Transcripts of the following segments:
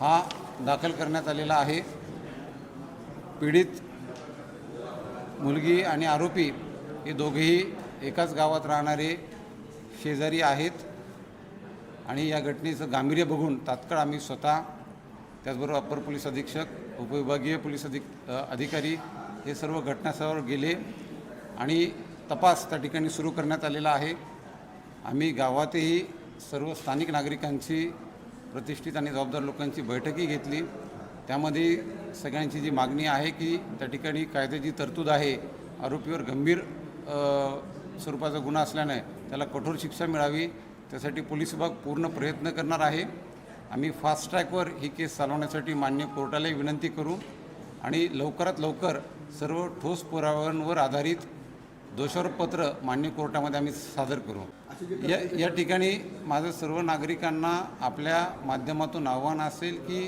हा दाखल करण्यात आलेला आहे. पीडित मुलगी आणि आरोपी हे दोघेही एकाच गावात राहणारे शेजारी आहेत आणि या घटनेचं गांभीर्य बघून तात्काळ आम्ही स्वतः त्याचबरोबर अप्पर पोलीस अधीक्षक उपविभागीय पोलीस अधिक अधिकारी हे सर्व घटनास्थळावर गेले आणि तपास त्या ठिकाणी सुरू करण्यात आलेला आहे. आम्ही गावातही सर्व स्थानिक नागरिकांची प्रतिष्ठित आणि जबाबदार लोकांची बैठकही घेतली. त्यामध्ये सगळ्यांची जी मागणी आहे की त्या ठिकाणी कायद्याची तरतूद आहे आरोपीवर गंभीर स्वरूपाचा गुन्हा असल्याने त्याला कठोर शिक्षा मिळावी त्यासाठी पोलीस विभाग पूर्ण प्रयत्न करणार आहे. आम्ही फास्ट ट्रॅकवर ही केस चालवण्यासाठी मान्य कोर्टालाही विनंती करू आणि लवकरात लवकर सर्व ठोस पुराव्यांवर आधारित दोषारोपपत्र मान्य कोर्टामध्ये आम्ही सादर करू. या या ठिकाणी माझं सर्व नागरिकांना आपल्या माध्यमातून आव्हान असेल की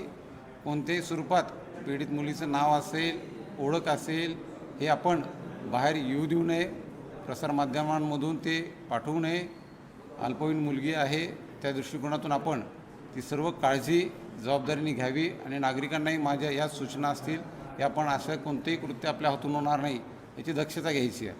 कोणत्याही स्वरूपात पीडित मुलीचं नाव असेल ओळख असेल हे आपण बाहेर येऊ देऊ नये. प्रसारमाध्यमांमधून ते पाठवू नये. अल्पवयीन मुलगी आहे त्या दृष्टिकोनातून आपण ती सर्व काळजी जबाबदारीने घ्यावी आणि नागरिकांनाही माझ्या या सूचना असतील की आपण असं कोणतेही कृत्य आपल्या हातून होणार नाही याची दक्षता घ्यायची आहे.